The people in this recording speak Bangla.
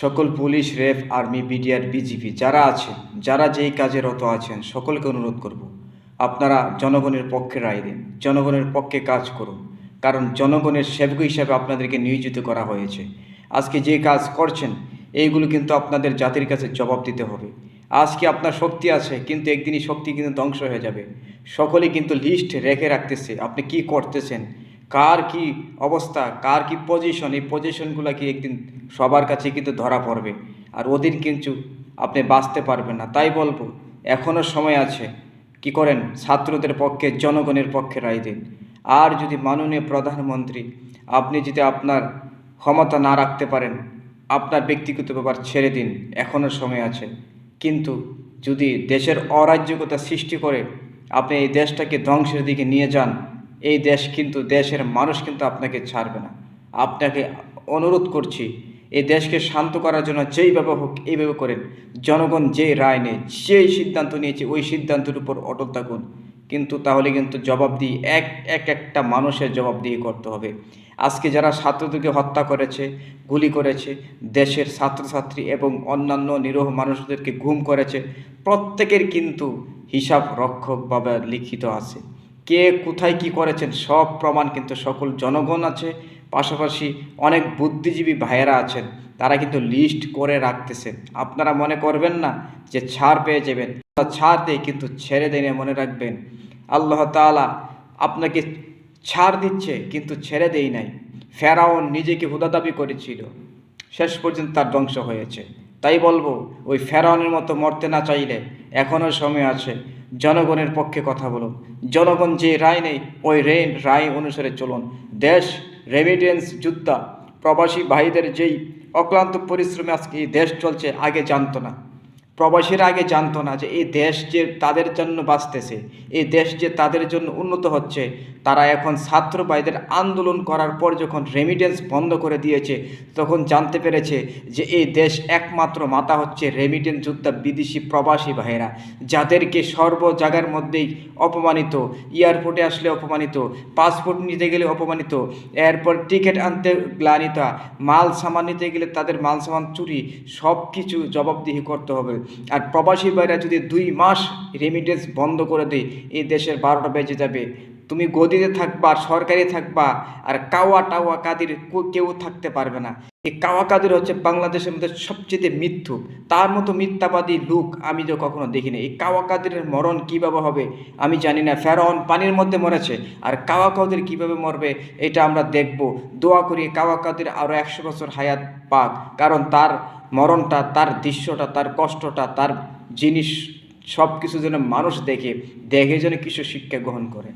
সকল পুলিশ, রেফ, আর্মি, বিডিআর বিজিপি যারা আছেন, যারা যেই কাজে রত আছেন, সকলকে অনুরোধ করব। আপনারা জনগণের পক্ষে রায় দিন, জনগণের পক্ষে কাজ করুন, কারণ জনগণের সেবক হিসাবে আপনাদেরকে নিয়োজিত করা হয়েছে। আজকে যে কাজ করছেন, এইগুলো কিন্তু আপনাদের জাতির কাছে জবাব দিতে হবে। আজকে আপনার শক্তি আছে, কিন্তু একদিনই শক্তি কিন্তু ধ্বংস হয়ে যাবে। সকলে কিন্তু লিস্ট রেখে রাখতেছে, আপনি কি করতেছেন, কার কি অবস্থা, কার কি পজিশন এই পজিশনগুলো কি একদিন সবার কাছে কিন্তু ধরা পড়বে। আর ওদিন কিন্তু আপনি বাঁচতে পারবেন না। তাই বলব এখনও সময় আছে। কি করেন? ছাত্রদের পক্ষে, জনগণের পক্ষে রায় দিন। আর যদি মাননীয় প্রধানমন্ত্রী, আপনি যদি আপনার ক্ষমতা না রাখতে পারেন, আপনার ব্যক্তিগত ব্যাপার ছেড়ে দিন। এখনও সময় আছে। কিন্তু যদি দেশের অরাজ্যকতা সৃষ্টি করে আপনি এই দেশটাকে ধ্বংসের দিকে নিয়ে যান, এই দেশ কিন্তু, দেশের মানুষ কিন্তু আপনাকে ছাড়বে না। আপনাকে অনুরোধ করছি এই দেশকে শান্ত করার জন্য যেইভাবে হোক, এইভাবে করেন। জনগণ যে রায় নেয়, যেই সিদ্ধান্ত নিয়েছে, ওই সিদ্ধান্তের উপর অটল থাকুন। কিন্তু তাহলে কিন্তু জবাবদিহি, এক এক একটা মানুষের জবাবদিহি করতে হবে। আজকে যারা ছাত্রদেরকে হত্যা করেছে, গুলি করেছে, দেশের ছাত্রছাত্রী এবং অন্যান্য নিরহ মানুষদেরকে গুম করেছে, প্রত্যেকের কিন্তু হিসাব রক্ষকভাবে লিখিত আছে। কে কোথায় কি করেছেন, সব প্রমাণ কিন্তু সকল জনগণ আছে পাশাপাশি অনেক বুদ্ধিজীবী ভাইয়েরা আছেন, তারা কিন্তু লিস্ট করে রাখতেছেন আপনারা মনে করবেন না যে ছাড় পেয়ে যাবেন ছাড় দেয় কিন্তু ছেড়ে দেয় না মনে রাখবেন। আল্লাহ তাআলা আপনাকে ছাড় দিচ্ছে কিন্তু ছেড়ে দেই নাই। ফেরাউন নিজেকে হুদা দাবি করেছিল, শেষ পর্যন্ত তার ধ্বংস হয়েছে। তাই বলব, ওই ফেরাউনের মতো মরতে না চাইলে এখনও সময় আছে, জনগণের পক্ষে কথা বলুন। জনগণ যে রায় নেই, ওই রেন রায় অনুসারে চলুন। দেশ রেমিটেন্স যোদ্ধা। প্রবাসী ভাইদের যেই অক্লান্ত পরিশ্রমে আজকে এই দেশ চলছে আগে জানত না। প্রবাসীরা আগে জানতো না যে এই দেশ যে তাদের জন্য বাঁচতেছে, এই দেশ যে তাদের জন্য উন্নত হচ্ছে, তারা এখন ছাত্র ভাইদের আন্দোলন করার পর যখন রেমিটেন্স বন্ধ করে দিয়েছে, তখন জানতে পেরেছে যে এই দেশ একমাত্র মাতা হচ্ছে রেমিটেন্স যোদ্ধা বিদেশি প্রবাসী ভাইয়েরা, যাদেরকে সর্ব জায়গার মধ্যেই অপমানিত, এয়ারপোর্টে আসলে অপমানিত পাসপোর্ট নিতে গেলে অপমানিত, এরপর টিকিট আনতে গ্লানিতা, মাল সামান নিতে গেলে তাদের মাল সামান চুরি সব কিছু জবাবদিহি করতে হবে। আর প্রবাসী ভাইরা যদি দুই মাস রেমিটেন্স বন্ধ করে দেয়, এই দেশের বারোটা বেজে যাবে। তুমি গদিতে থাকবা, সরকারি থাকবা, আর কাওয়া টাওয়া কাদির কেউ থাকতে পারবে না। এই কাওয়া কাদির হচ্ছে বাংলাদেশের মধ্যে সবচেয়ে মৃত্যু তার মতো মিথ্যাবাদী লোক আমি তো কখনো দেখিনি। এই কাওয়া কাদিরের মরণ কীভাবে হবে, আমি জানি না। ফেরাউন পানির মধ্যে মরেছে, আর কাওয়া কাদির কীভাবে মরবে, এটা আমরা দেখব। দোয়া করি কাওয়া কাদির আরও একশো বছর হায়াত পাক, কারণ তার মরণটা, তার দৃশ্যটা, তার কষ্টটা, তার জিনিস সব কিছু যেন মানুষ দেখে দেখে যেন কিছু শিক্ষা গ্রহণ করে।